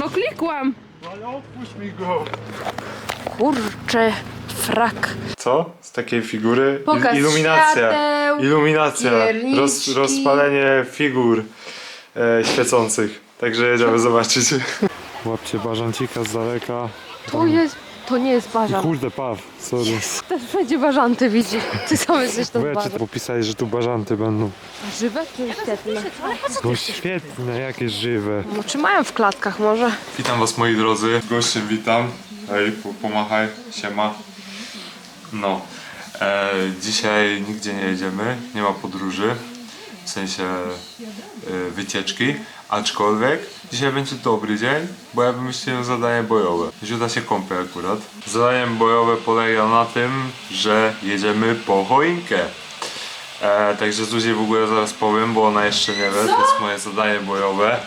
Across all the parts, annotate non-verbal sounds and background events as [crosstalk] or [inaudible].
No klikłam. Ale odpuść mi go. Kurczę, frak. Co? Z takiej figury? Pokaz Iluminacja. świateł, Iluminacja. Roz, pierniczki. rozpalenie figur e, świecących. Także jedziemy zobaczyć. Łapcie bażancika z daleka. To jest, to nie jest I bażant. kurde, paw, sorry. Też wszędzie bażanty widzi. Ty sam jesteś Bo ten ja bażant. czy popisali, że tu bażanty będą. Żywe czy świetne? No świetne, jakieś żywe. No czy mają w klatkach może? Witam was moi drodzy. Gościem witam. Hej, po- pomachaj, siema. No. E, dzisiaj nigdzie nie jedziemy, nie ma podróży. W sensie e, wycieczki. Aczkolwiek dzisiaj będzie dobry dzień, bo ja wymyśliłem zadanie bojowe. Ziuda się kąpie akurat. Zadanie bojowe polega na tym, że jedziemy po choinkę. E, także Zuzi w ogóle zaraz powiem, bo ona jeszcze nie wie. To jest moje zadanie bojowe.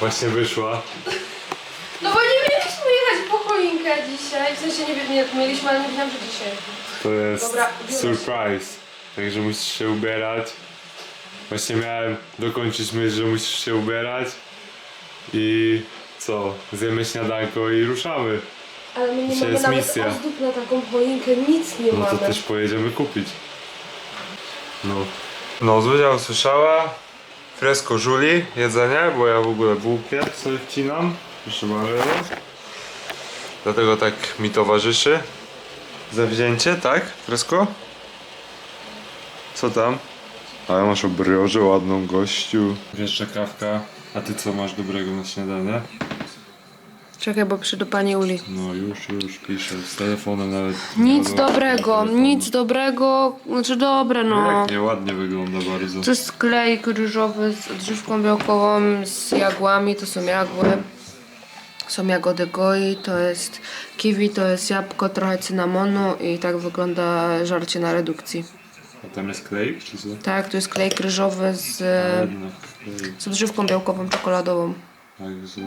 Właśnie wyszła. No bo nie mieliśmy jechać po choinkę dzisiaj. W sensie nie, nie mieliśmy, ale nie wiedziałam, że dzisiaj. To jest Dobra, biorę się. surprise. Także musisz się ubierać. Właśnie miałem dokończyć myśl, że musisz się ubierać. I co? Zjemy śniadanko i ruszamy. Ale my nie Dzisiaj mamy jest nawet misja. ozdób na taką choinkę, nic nie No to mamy. też pojedziemy kupić. No. No, Zuzia usłyszała. Fresko żuli, jedzenie, bo ja w ogóle bułkę sobie wcinam. Proszę bardzo. Dlatego tak mi towarzyszy. Zawzięcie, tak? Fresko? Co tam? Ale masz obriożę ładną gościu. Jeszcze kawka. A ty co masz dobrego na śniadanie? Czekaj, bo przy do pani Uli. No już, już piszę. Z telefonem nawet. Nic nie dobrego, telefonu. nic dobrego, znaczy dobre no. Jak nieładnie wygląda bardzo. To jest klejk ryżowy z odżywką białkową, z jagłami, to są jagły. Są jagody goi, to jest kiwi, to jest jabłko, trochę cynamonu i tak wygląda żarcie na redukcji. A tam jest klejk, czy co? Tak, to jest klejk ryżowy z, klejk. z odżywką białkową, czekoladową. Tak, z...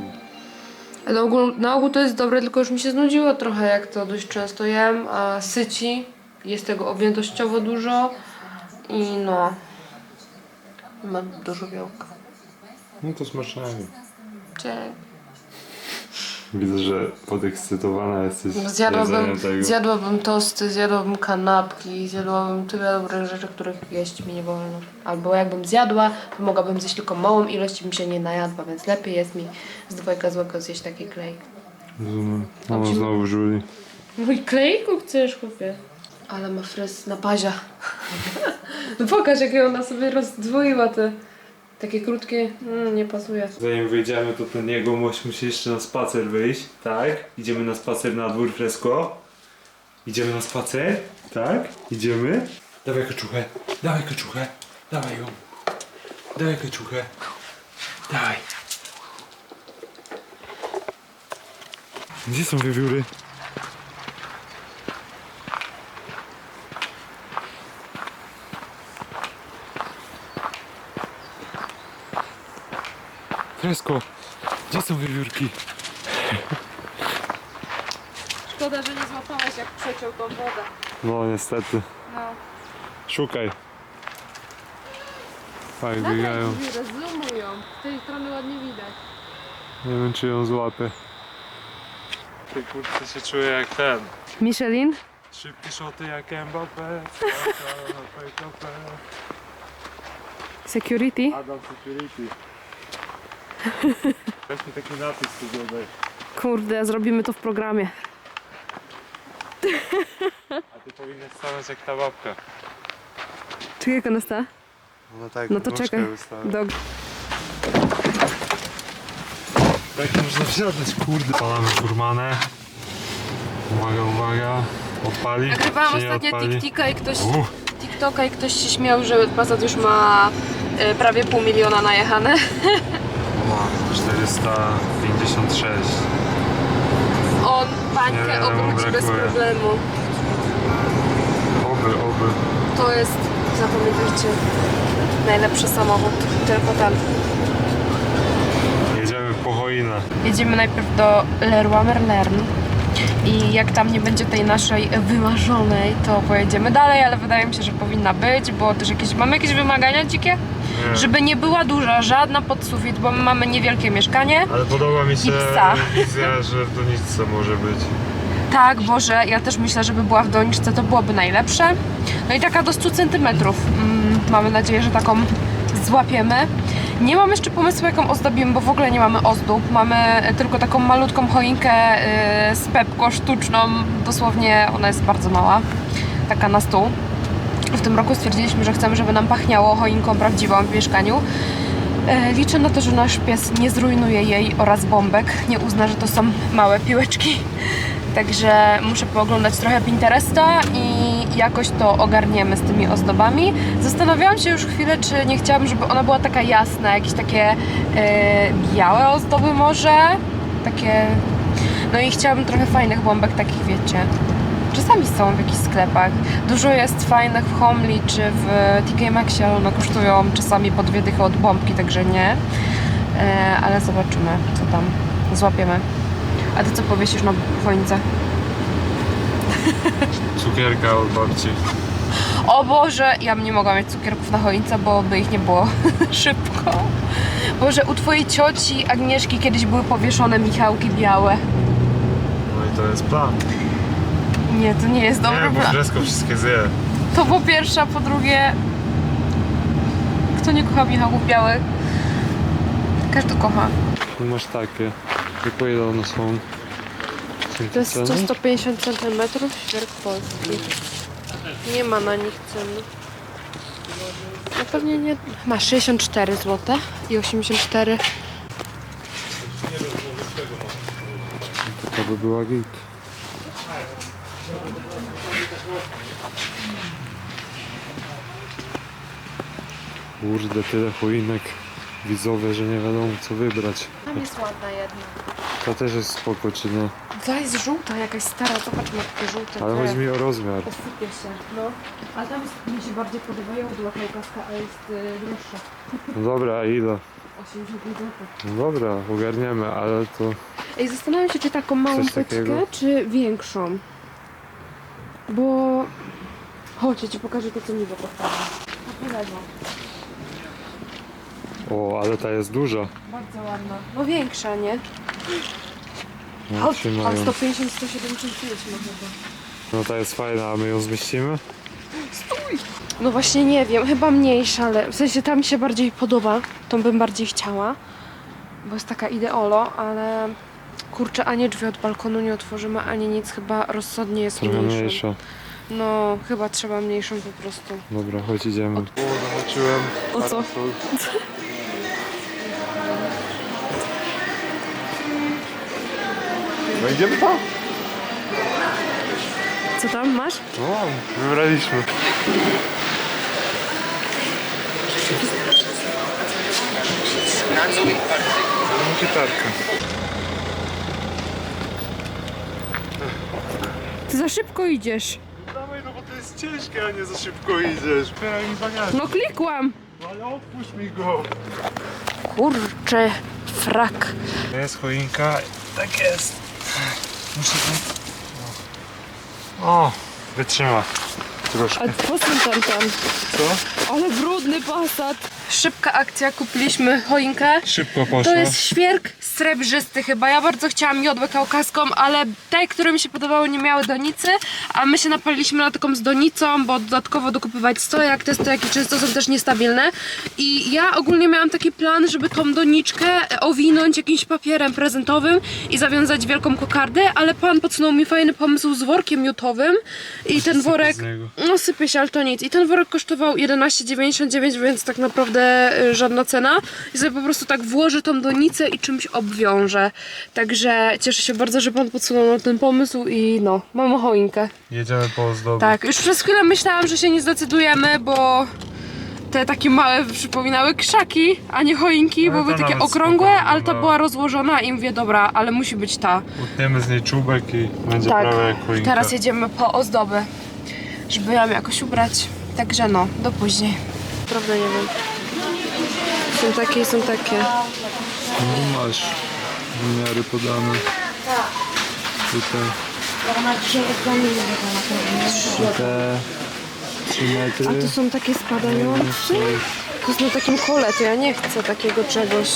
Ale ogół, na ogół to jest dobre, tylko już mi się znudziło trochę, jak to dość często jem, a syci, jest tego objętościowo dużo i no, ma dużo białka. No to smacznego. Cześć. Widzę, że podekscytowana jesteś No, Zjadłabym, jedzeniem tego. zjadłabym tosty, zjadłabym kanapki, zjadłabym tyle dobrych rzeczy, których jeść mi nie wolno. Albo jakbym zjadła, to mogłabym zjeść tylko małą ilość i bym się nie najadła, więc lepiej jest mi z dwojga złego zjeść taki klej. Rozumiem. Mama znowu żuli. No i klejku chcesz, chłopie. Ale ma fryz na pazia. no pokaż, jakie ona sobie rozdwoiła te takie krótkie, mm, nie pasuje. Zanim wyjdziemy, to ten jegomość musi jeszcze na spacer wyjść, tak? Idziemy na spacer na dwór fresko. Idziemy na spacer, tak? Idziemy. Dawaj kaczuchę, dawaj kaczuchę, dawaj ją. Dawaj kaczuchę. Dawaj. Gdzie są wiewióry? Fresko, gdzie są wiewiórki? Szkoda, że nie złapałeś jak przeciął tą wodę. No niestety. No. Szukaj. Tak, biegają. Rozumują. Z tej strony ładnie widać. Nie wiem czy ją złapię. Ty kurczę się czuję jak ten. Michelin? Szybkie szoty jak [laughs] Mbappé. Security? Adam Security. Weź mi taki napis tu dodaj. Kurde, zrobimy to w programie. A ty powinnaś stanąć jak ta babka. Czy jak ona sta? No tak, No to czekaj. Do... Tak można wsiadać, kurde. Palamy furmanę. Uwaga, uwaga. Odpali? Nagrywałam czy nie ostatnio odpali? TikToka i ktoś, Uff. TikToka i ktoś się śmiał, że Passat już ma e, prawie pół miliona najechane. [laughs] O, 456. On Nie bańkę wiem, obróci bez brakuje. problemu. Oby, oby. To jest, zapamiętajcie, najlepszy samochód. Tylko ten. Jedziemy po choinę. Jedziemy najpierw do Leroy Merlin. I jak tam nie będzie tej naszej wymarzonej, to pojedziemy dalej, ale wydaje mi się, że powinna być, bo też jakieś, mamy jakieś wymagania dzikie? Nie. żeby nie była duża, żadna pod sufit, bo my mamy niewielkie mieszkanie. Ale podoba mi się psa. wizja, że w doniczce może być. Tak, Boże, ja też myślę, żeby była w doniczce, to byłoby najlepsze. No i taka do 100 cm. Mm, mamy nadzieję, że taką złapiemy. Nie mam jeszcze pomysłu, jaką ozdobimy, bo w ogóle nie mamy ozdób. Mamy tylko taką malutką choinkę yy, z pepko sztuczną. Dosłownie ona jest bardzo mała. Taka na stół. W tym roku stwierdziliśmy, że chcemy, żeby nam pachniało choinką prawdziwą w mieszkaniu. E, Liczę na to, że nasz pies nie zrujnuje jej oraz bombek. Nie uzna, że to są małe piłeczki. Także muszę pooglądać trochę Pinteresta i jakoś to ogarniemy z tymi ozdobami. Zastanawiałam się już chwilę, czy nie chciałabym, żeby ona była taka jasna, jakieś takie e, białe ozdoby może. Takie... No i chciałabym trochę fajnych bombek, takich wiecie. Czasami są w jakichś sklepach. Dużo jest fajnych w Homely czy w TK Maxie, ale one kosztują czasami po dwie dychy od bombki, także nie. E, ale zobaczymy, co tam złapiemy. A ty co powiesisz na choince? Cukierka od babci. O Boże, ja bym nie mogła mieć cukierków na choince, bo by ich nie było [laughs] szybko. Boże, u twojej cioci Agnieszki kiedyś były powieszone Michałki białe. No i to jest plan. Nie, to nie jest dobry Nie, bo plan. Brzesko wszystkie zje. To po pierwsze, a po drugie... Kto nie kocha Michałków białych? Każdy kocha. Masz takie. Tylko ile one są? To jest 100-150 cm, świerk polski. Nie ma na nich ceny. No pewnie nie... Ma 64 zł i 84. To by była git. Kurde, tyle choinek widzowe, że nie wiadomo co wybrać. Tam jest ładna jedna. Ta też jest spoko, czy nie? Ta jest żółta, jakaś stara, zobacz ma takie żółte. Ale chodzi mi o rozmiar. Posypie się, no. Ale tam jest, mi się bardziej podobają była kaukaska, a jest y, droższa. No dobra, a ile? 85 zł. No dobra, ogarniemy, ale to... Ej, zastanawiam się, czy taką małą Coś czy większą. Bo... Chodź, ja ci pokażę to, co mi lewo. O, ale ta jest duża. Bardzo ładna. No większa, nie? No, Chodź, ale 150, 175 ma chyba. No ta jest fajna, a my ją zmieścimy? No właśnie nie wiem, chyba mniejsza, ale w sensie ta mi się bardziej podoba. Tą bym bardziej chciała. Bo jest taka ideolo, ale... Kurczę, ani drzwi od balkonu nie otworzymy, ani nic. Chyba rozsądnie jest Trochę mniejszą. mniejsza. No, chyba trzeba mniejszą po prostu. Dobra, chodź idziemy. O, zobaczyłem. O co? parasol. No idziemy tam? Co tam masz? No, wybraliśmy. Gitarka. Ty za szybko idziesz. Dawaj, no bo to jest ciężkie, a nie za szybko idziesz. Mi. No klikłam. No ale odpuść mi go. Kurczę, frak. To jest choinka. Tak jest. Muszę to... O, wytrzyma. Troszkę. A posuń tam tam. Co? Ale brudny pasat. Szybka akcja, kupiliśmy choinkę. Szybko poszło. To jest świerk srebrzysty chyba. Ja bardzo chciałam miodłę kaukaską, ale te, które mi się podobały, nie miały donicy, a my się napaliliśmy na taką z donicą, bo dodatkowo dokupywać stojak, te stojaki często są też niestabilne. I ja ogólnie miałam taki plan, żeby tą doniczkę owinąć jakimś papierem prezentowym i zawiązać wielką kokardę, ale pan podsunął mi fajny pomysł z workiem miotowym i ten worek... No sypie się, ale to nic. I ten worek kosztował 11,99, więc tak naprawdę y, żadna cena. I sobie po prostu tak włożę tą donicę i czymś obwiążę. Także cieszę się bardzo, że pan podsunął na ten pomysł i no, mamy choinkę. Jedziemy po ozdoby. Tak, już przez chwilę myślałam, że się nie zdecydujemy, bo te takie małe przypominały krzaki, a nie choinki, Ale bo były ta takie nawet okrągłe, spoko ale ta była rozłożona i mówię, dobra, ale musi być ta. Utniemy z niej czubek i będzie Tak, prawie jak choinka. teraz jedziemy po ozdoby, żeby ją jakoś ubrać. Także no, do później. Prawda nie wiem. Są takie i są takie. No masz wymiary podane. Tutaj te 3 metry. A tu są takie spadające. To jest na takim kole, to ja nie chcę takiego czegoś.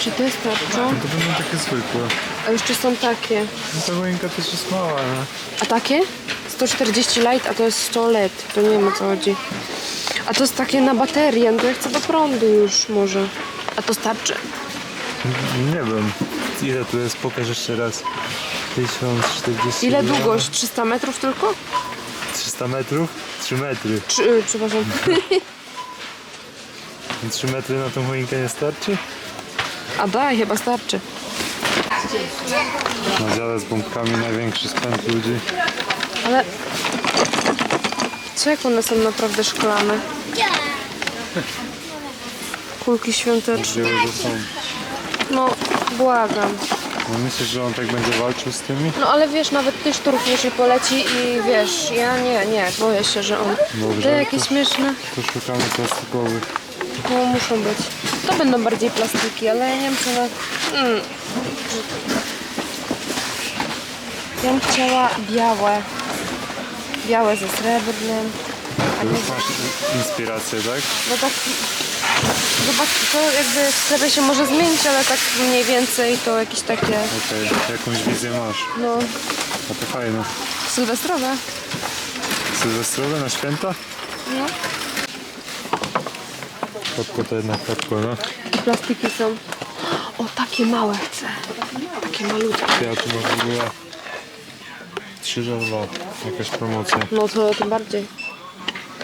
Czy to jest tarcza? To będą takie zwykłe. A jeszcze są takie. No ta choinka też jest mała, nie? A takie? 140 light, a to jest 100 LED. To nie wiem o co chodzi. A to jest takie na baterię, no to ja chcę do prądu już może. A to starczy. Nie wiem. Ile tu jest? Pokaż jeszcze raz. 1040 Ile długość? 300 metrów tylko? 300 metrów? 3 metry. Czy, y, przepraszam. [laughs] 3 metry na tą choinkę nie starczy? A daj, chyba starczy. Na dziale z bombkami największy spęd ludzi. Ale co jak one są naprawdę szklane? Kulki świąteczne. Gdzie że są? No, błagam. No myślisz, że on tak będzie walczył z tymi? No ale wiesz, nawet ty szturów jeśli poleci i wiesz, ja nie, nie, boję się, że on... Dobrze, Te jakie to- śmieszne. To szukamy plastikowych. No muszą być. To będą bardziej plastiki, ale ja nie wiem co na... Mm. Ja bym chciała białe. Białe ze srebrnym. A nie... już masz inspirację, tak? No tak... Zobacz, to jakby w sklepie się może zmienić, ale tak mniej więcej to jakieś takie... Okej, jakąś wizję masz. No... A to fajne. Sylwestrowe. Sylwestrowe na święta? No. Kapko to jednak kapko, no. I plastiki są. O, takie małe chcę. Takie malutkie. Ja tu masz w ogóle 3 za 2. Jakaś promocja. No to tym bardziej.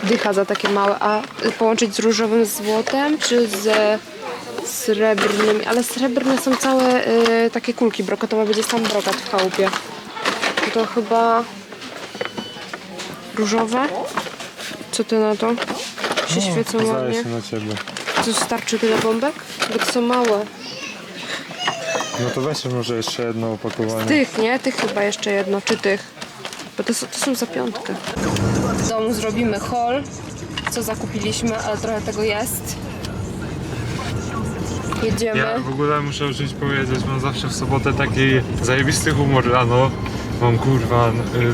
Dycha za takie małe. A połączyć z różowym z złotem, czy z srebrnym? Ale srebrne są całe y, takie kulki brokatowe. Będzie sam brokat w chałupie. To chyba różowe? Co ty na to? Się świecą Zdaje ładnie. się na ciebie. To starczy tyle bombek? Bo to są małe. No to weź może jeszcze jedno opakowanie. Tych, nie? Tych chyba jeszcze jedno, czy tych? Bo to, są- to są za piątkę. W domu zrobimy haul, co zakupiliśmy, ale trochę tego jest. Jedziemy. Ja w ogóle muszę uczyć powiedzieć, mam zawsze w sobotę taki zajebisty humor rano. Mam kurwa,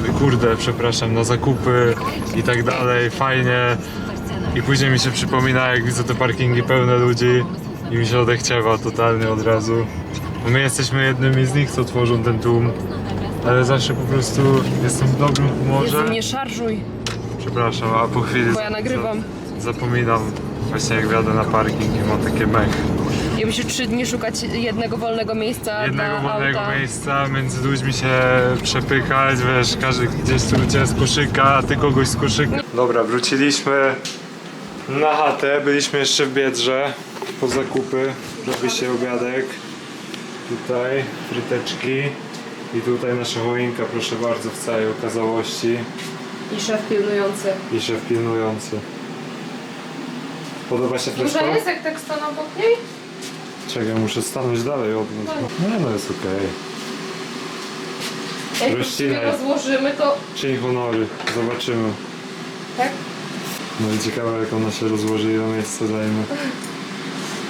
y, kurde, przepraszam, na zakupy i tak dalej, fajnie. I później mi się przypomina, jak widzę te parkingi pełne ludzi i mi się odechciewa totalnie od razu. Bo my jesteśmy jednymi z nich, co tworzą ten tłum. Ale zawsze po prostu jestem w dobrym humorze. Jezu, nie szarżuj, Przepraszam, a po chwili bo ja nagrywam. zapominam właśnie jak wjadę na parking i mam takie mech. I musisz trzy dni szukać jednego wolnego miejsca jednego dla wolnego auta. miejsca, między ludźmi się przepychać, wiesz, każdy gdzieś tu ucieka z koszyka, a ty kogoś z koszyka. Dobra, wróciliśmy na chatę, byliśmy jeszcze w Biedrze po zakupy, robi się obiadek. Tutaj fryteczki i tutaj nasza choinka, proszę bardzo, w całej okazałości I szef pilnujący. i szef pilnujący. Podoba się Duża fresko? jest, jak tak stanął obok niej? Czekaj, muszę stanąć dalej od nas. Nie no, jest okej. Jak już sobie rozłożymy, to... Czyń honory, zobaczymy. Tak? No i ciekawe jak ona się rozłoży, ile miejsca zajmie.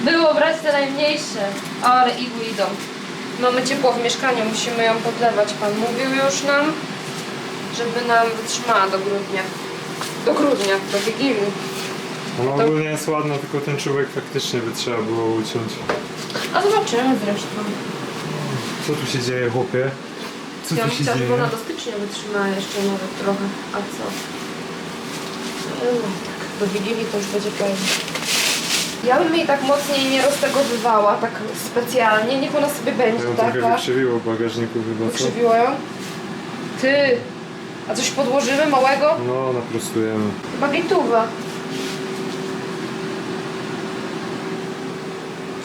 Było brać te najmniejsze. Ale igły idą. Mamy ciepło w mieszkaniu, musimy ją podlewać. Pan mówił już nam, żeby nam wytrzymała do grudnia. Do grudnia, do Wigilii. Ona ogólnie jest ładna, tylko ten czubek faktycznie by trzeba było uciąć. A zobaczymy zresztą. Co tu się dzieje, chłopie? Co Ja tu bym się chciała, żeby dzieje? ona do stycznia wytrzymała jeszcze nawet trochę. A co? No tak, do Wigilii to już będzie pewnie. Ja bym jej tak mocniej nie roztegowywała, tak specjalnie. Niech ona sobie będzie Ja ją trochę taka. wykrzywiło w bagażniku chyba, co? Wykrzywiło ją? Ty! A coś podłożymy małego? No, naprostujemy. Chyba gituwa.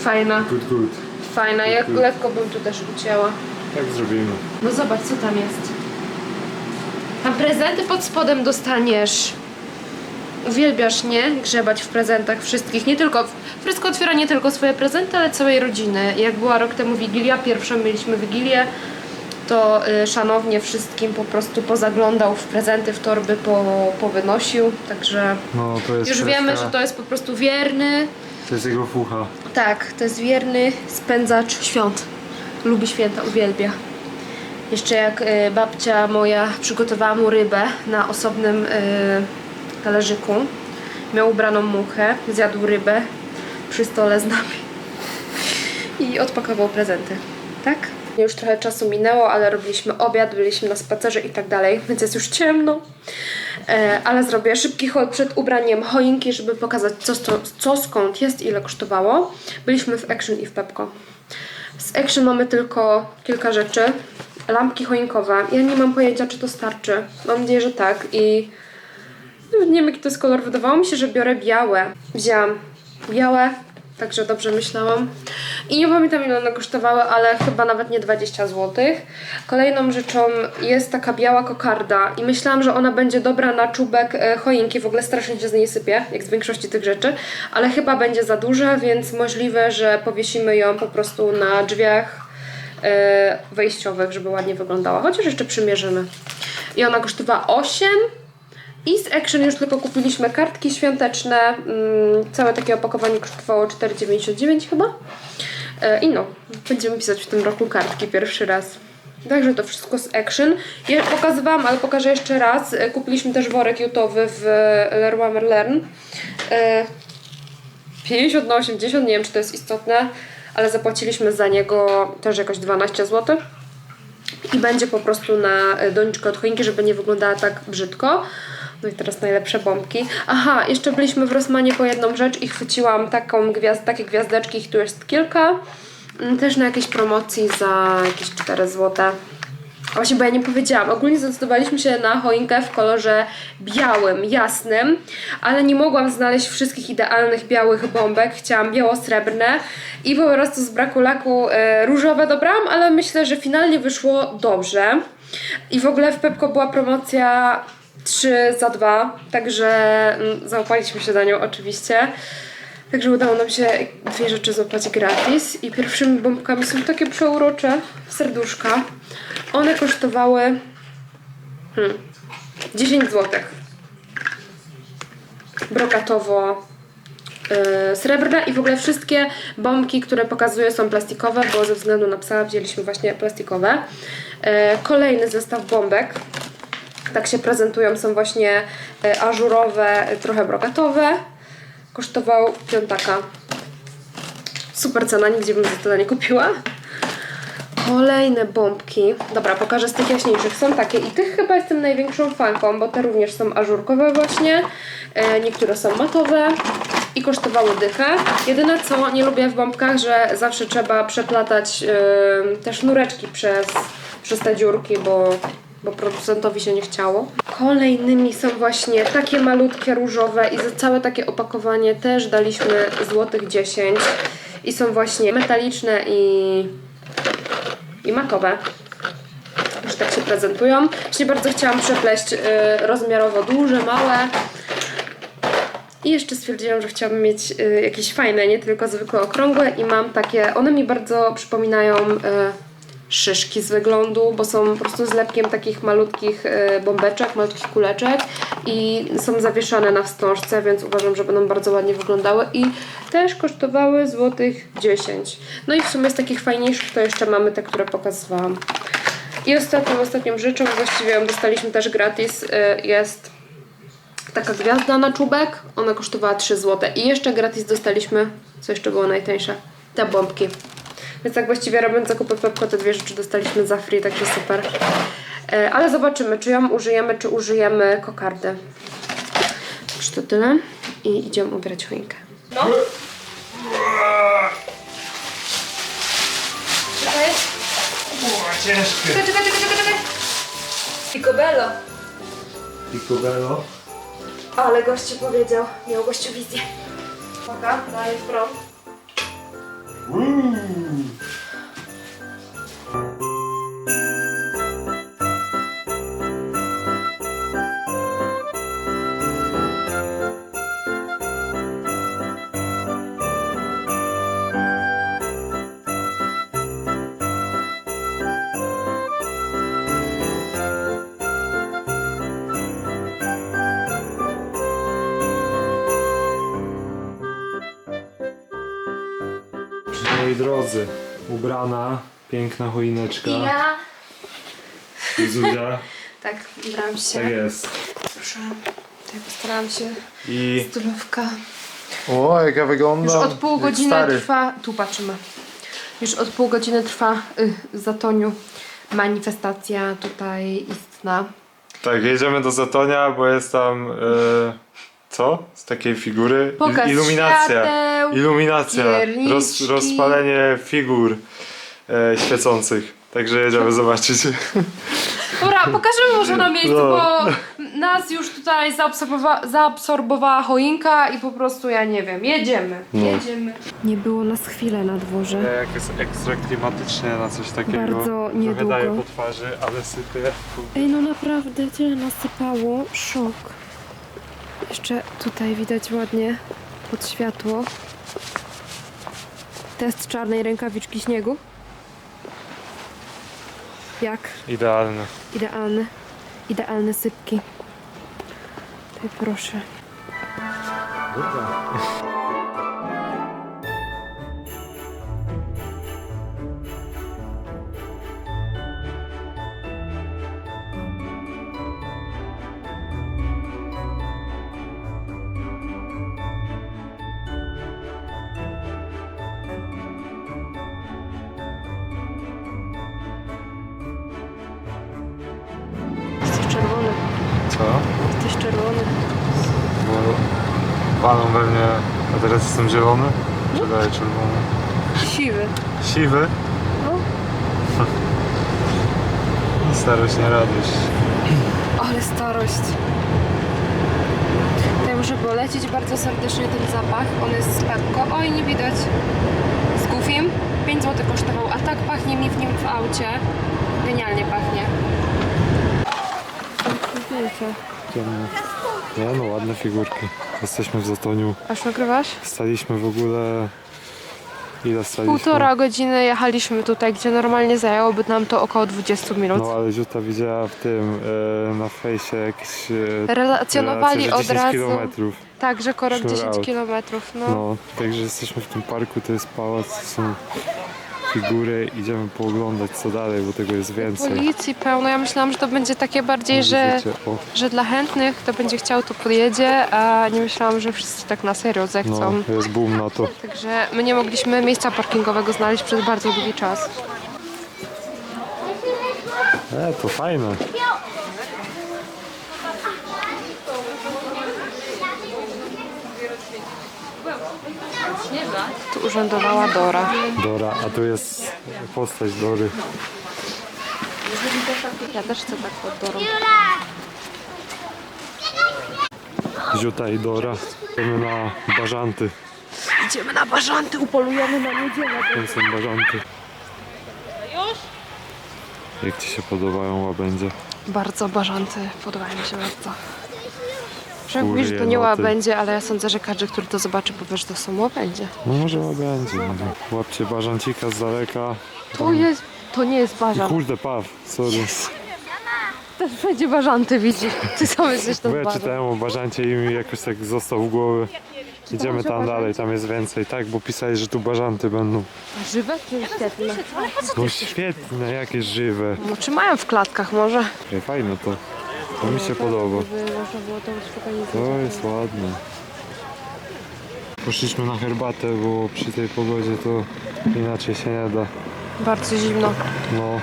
Fajna, Good, good. fajna. Jak Mhm. lekko bym tu też ucięła. Tak zrobimy. No zobacz, co tam jest. Tam prezenty pod spodem dostaniesz. Uwielbiasz, nie? Grzebać w prezentach wszystkich. Nie tylko. Frysko otwiera nie tylko swoje prezenty, ale całej rodziny. Jak była rok temu Wigilia, pierwszą mieliśmy Wigilię, to y, szanownie wszystkim po prostu pozaglądał w prezenty, w torby, po, powynosił. Także No, to jest już wiemy, że to jest po prostu wierny. To jest jego fucha. Tak, to jest wierny spędzacz świąt. Lubi święta, uwielbia. Jeszcze jak y, babcia moja przygotowała mu rybę na osobnym y, talerzyku miał ubraną muchę, zjadł rybę przy stole z nami i odpakował prezenty, tak? Już trochę czasu minęło, ale robiliśmy obiad, byliśmy na spacerze i tak dalej, więc jest już ciemno. E, ale zrobię szybki haul przed ubraniem choinki, żeby pokazać co, co skąd jest, ile kosztowało. Byliśmy w Action i w Pepko. Z Action mamy tylko kilka rzeczy. Lampki choinkowe. Ja nie mam pojęcia, czy to starczy. Mam nadzieję, że tak. I nie wiem, jaki to jest kolor. Wydawało mi się, że biorę białe. Wzięłam białe, także dobrze myślałam. I nie pamiętam, ile one kosztowały, ale chyba nawet nie 20 zł. Kolejną rzeczą jest taka biała kokarda i myślałam, że ona będzie dobra na czubek e, choinki. W ogóle strasznie się z niej sypie, jak z większości tych rzeczy, ale chyba będzie za duża, więc możliwe, że powiesimy ją po prostu na drzwiach e, wejściowych, żeby ładnie wyglądała. Chociaż jeszcze przymierzymy. I ona kosztowała 8 i z Action już tylko kupiliśmy kartki świąteczne. Mm, całe takie opakowanie kosztowało 4,99 chyba. E, I no, będziemy pisać w tym roku kartki pierwszy raz. Także to wszystko z Action. Ja pokazywałam, ale pokażę jeszcze raz. E, Kupiliśmy też worek jutowy w Leroy Merlin. E, 50 na 80, nie wiem czy to jest istotne, ale zapłaciliśmy za niego też jakoś 12 zł i będzie po prostu na e, doniczkę od choinki, żeby nie wyglądała tak brzydko. No i teraz najlepsze bombki. Aha, jeszcze byliśmy w Rosmanie po jedną rzecz i chwyciłam taką gwiazd, takie gwiazdeczki, ich tu jest kilka. Mm, Też na jakiejś promocji za jakieś 4 zł. Właśnie, bo ja nie powiedziałam. Ogólnie zdecydowaliśmy się na choinkę w kolorze białym, jasnym, ale nie mogłam znaleźć wszystkich idealnych białych bombek. Chciałam biało-srebrne i po prostu z braku laku e, różowe dobrałam, ale myślę, że finalnie wyszło dobrze. I w ogóle w Pepko była promocja 3 za 2, także mm, załapaliśmy się za nią oczywiście. Także udało nam się dwie rzeczy złapać gratis. I pierwszymi bombkami są takie przeurocze serduszka. One kosztowały hmm, 10 zł. Brokatowo yy, srebrne i w ogóle wszystkie bombki, które pokazuję są plastikowe, bo ze względu na psa wzięliśmy właśnie plastikowe. Yy, kolejny zestaw bombek. Tak się prezentują, są właśnie yy, ażurowe, yy, trochę brokatowe. Kosztował piątaka. Super cena, nigdzie bym za tyle nie kupiła. Kolejne bombki. Dobra, pokażę z tych jaśniejszych. Są takie i tych chyba jestem największą fanką, bo te również są ażurkowe właśnie. E, niektóre są matowe i kosztowały dychę. Jedyne co nie lubię w bombkach, że zawsze trzeba przeplatać e, te sznureczki przez, przez te dziurki, bo, bo producentowi się nie chciało. Kolejnymi są właśnie takie malutkie różowe i za całe takie opakowanie też daliśmy złotych 10 i są właśnie metaliczne i i matowe. Już tak się prezentują. Właśnie bardzo chciałam przepleść y, rozmiarowo duże, małe. I jeszcze stwierdziłam, że chciałabym mieć y, jakieś fajne, nie tylko zwykłe okrągłe i mam takie, one mi bardzo przypominają y, szyszki z wyglądu, bo są po prostu zlepkiem takich malutkich y, bombeczek, malutkich kuleczek i są zawieszone na wstążce, więc uważam, że będą bardzo ładnie wyglądały i też kosztowały złotych 10. No i w sumie z takich fajniejszych to jeszcze mamy te, które pokazywałam. I ostatnią, ostatnią rzeczą, właściwie dostaliśmy też gratis, y, jest taka gwiazda na czubek. Ona kosztowała 3 zł. I jeszcze gratis dostaliśmy, co jeszcze było najtańsze, te bombki. Więc tak właściwie robiąc zakupy w Pepko, te dwie rzeczy dostaliśmy za free, także super. E, Ale zobaczymy, czy ją użyjemy, czy użyjemy kokardy. Już to tyle. I idziemy ubierać choinkę. No. Czekaj, Ciężkie. czekaj, czekaj, czekaj, czekaj. Picobello. Picobello. Ale gościu powiedział, miał gościu wizję. Uwaga, dalej w prąd. Moi drodzy, ubrana, piękna choineczka. I ja... Zuzia, [laughs] Tak, brałam się. tak jest. Proszę. Tutaj postaram się I... stylówka. O, jak ja wyglądam. Już od pół godziny stary. trwa. Tu patrzymy. Już od pół godziny trwa y, w Zatoniu manifestacja tutaj istna. Tak, jedziemy do Zatonia, bo jest tam... E, co? Z takiej figury? Pokaz Iluminacja. świateł, Iluminacja. Roz, pierniczki. rozpalenie figur e, świecących. Także jedziemy [laughs] zobaczyć. Dobra, pokażemy może na miejscu, No. bo nas już tutaj zaabsorbowa- zaabsorbowała choinka i po prostu ja nie wiem, jedziemy, No. jedziemy. Nie było nas chwilę na dworze. Jak jest ekstra klimatycznie na coś takiego. Bardzo Trochę niedługo. daje po twarzy, ale sypie. Ej, no naprawdę, tyle nasypało, szok. Jeszcze tutaj widać ładnie pod światło. Test czarnej rękawiczki śniegu. Jak? Idealne. Idealne. Idealne sypki. Tutaj proszę. Jesteś Co? Jesteś czerwony. Bo palą we mnie, a teraz jestem zielony? Czy daje czerwony? Siwy. Siwy? [laughs] No. Starość nie radość. Ale starość. Tutaj muszę polecić bardzo serdecznie ten zapach. On jest z Pepko. Oj, nie widać. Z Goofim. 5 zł kosztował, a tak pachnie mi w nim w aucie. Genialnie pachnie. Zdjęcie. Nie no, ładne figurki. Jesteśmy w Zatoniu. Aż nagrywasz? Staliśmy w ogóle... Ile staliśmy? Półtora godziny jechaliśmy tutaj, gdzie normalnie zajęłoby nam to około 20 minut. No ale Ziuta widziała w tym, e, na fejsie jakieś... E, Relacjonowali relacje, że od 10 razu. kilometrów. Tak, że korek Sure 10 out. km. No. No, także jesteśmy w tym parku, to jest pałac, są figury, idziemy pooglądać co dalej, bo tego jest więcej. Policji pełno. Ja myślałam, że to będzie takie bardziej, że, Widzicie? O, że dla chętnych, kto będzie chciał, to podjedzie, a nie myślałam, że wszyscy tak na serio zechcą. no, jest boom na to. Także my nie mogliśmy miejsca parkingowego znaleźć przez bardzo długi czas. E, to fajne. Tu urzędowała Dora. Dora, a tu jest postać Dory. Ja też chcę tak pod Dorą. Ziuta i Dora. Idziemy na bażanty. Idziemy na bażanty, upolujemy na niedzielę. Tam są bażanty. Jak Ci się podobają łabędzie? Bardzo bażanty, podobają mi się bardzo. Kury, mówisz, że to nie jenoty. łabędzie, ale ja sądzę, że każdy, który to zobaczy, powie, że to są łabędzie. No może łabędzie. nie wiem. Łapcie bażancika z daleka. To jest, to nie jest I bażant. kurde, paw, sorry. Też będzie bażanty, widzisz. Ty sam jesteś Bo ten ja bażant. czytałem o bażancie i mi jakoś tak został w głowie. Idziemy tam dalej, tam jest więcej. Tak, bo pisali, że tu bażanty będą. Żywe czy świetne? No świetne, jakie żywe. No, czy mają w klatkach może? Ej, fajne to. To mi się podoba. Żeby można było to jest ładne. Poszliśmy na herbatę, bo przy tej pogodzie to inaczej się nie da. Bardzo zimno No,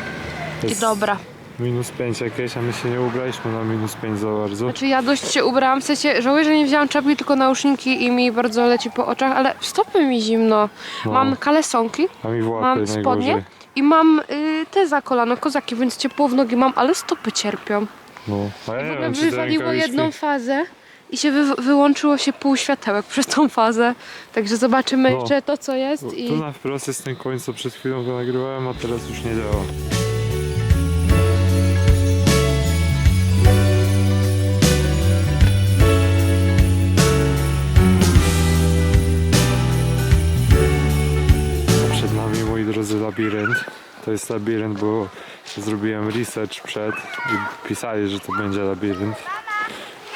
i jest dobra. minus 5 jakieś, a my się nie ubraliśmy na minus 5 za bardzo. Znaczy ja dość się ubrałam, w sensie żałuję, że nie wzięłam czapki, tylko nauszniki i mi bardzo leci po oczach, ale stopy mi zimno. No. Mam kalesonki, A mi w łapy mam najgorzej. spodnie i mam y, te za kolano, kozaki, więc ciepło w nogi mam, ale stopy cierpią. No, a ja W nie ogóle wiem, czy te wywaliło rękawiczki- jedną fazę i się wy, wyłączyło się pół światełek [laughs] przez tą fazę. Także zobaczymy No. jeszcze to, co jest Tu i... na wprost jest ten koń, co przed chwilą to nagrywałem, a teraz już nie działa. Przed nami, moi drodzy, labirynt. To jest labirynt, bo zrobiłem research przed i pisali, że to będzie labirynt.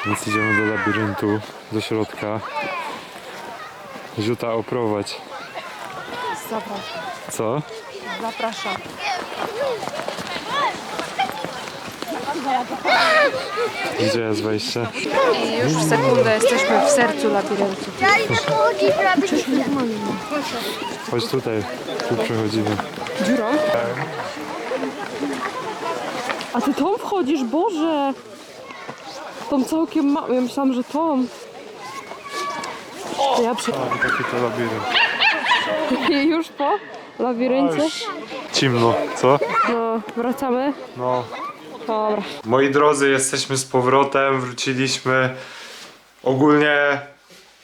Więc idziemy do labiryntu, do środka. Ziuta oprowadź. Zapraszam. Co? Zapraszam. Gdzie jest wejście? I już w sekundę jesteśmy w sercu labiryntu. Chodź tutaj, tu przechodzimy. Dziurą? A ty tą wchodzisz, Boże! Tą całkiem ma... Ja myślałam, że tą. To ja przy... A, taki to labirynt. [laughs] już po labiryncie. Cimno, co? No, wracamy. No. Dobra. Moi drodzy, jesteśmy z powrotem, wróciliśmy. Ogólnie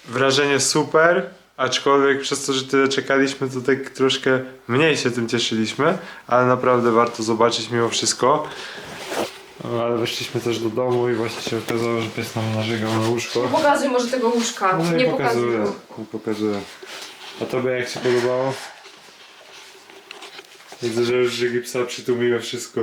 wrażenie super, aczkolwiek przez to, że tyle czekaliśmy, to tak troszkę mniej się tym cieszyliśmy, ale naprawdę warto zobaczyć mimo wszystko. No, ale weszliśmy też do domu i właśnie się okazało, że pies nam narzegał na łóżko. Pokazuj może tego łóżka. No nie pokazuję, pokazuj. nie pokazuję. A tobie jak się podobało? Widzę, że już gipsa przytłumiła wszystko.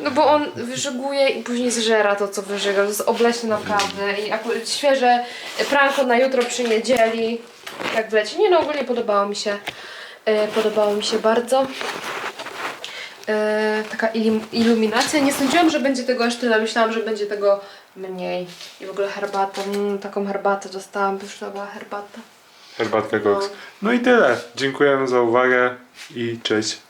No bo on wyżyguje i później zżera to, co wyżyga. To jest obleśne naprawdę. I akurat świeże pranko na jutro przy niedzieli. Jak wleci. Nie no, ogólnie podobało mi się. E, podobało mi się bardzo. E, taka ilim- iluminacja. Nie sądziłam, że będzie tego aż tyle. Myślałam, że będzie tego mniej. I w ogóle herbata. Mm, taką herbatę dostałam. Pyszna była herbata. Herbatka koks. No i tyle. Dziękujemy za uwagę i cześć.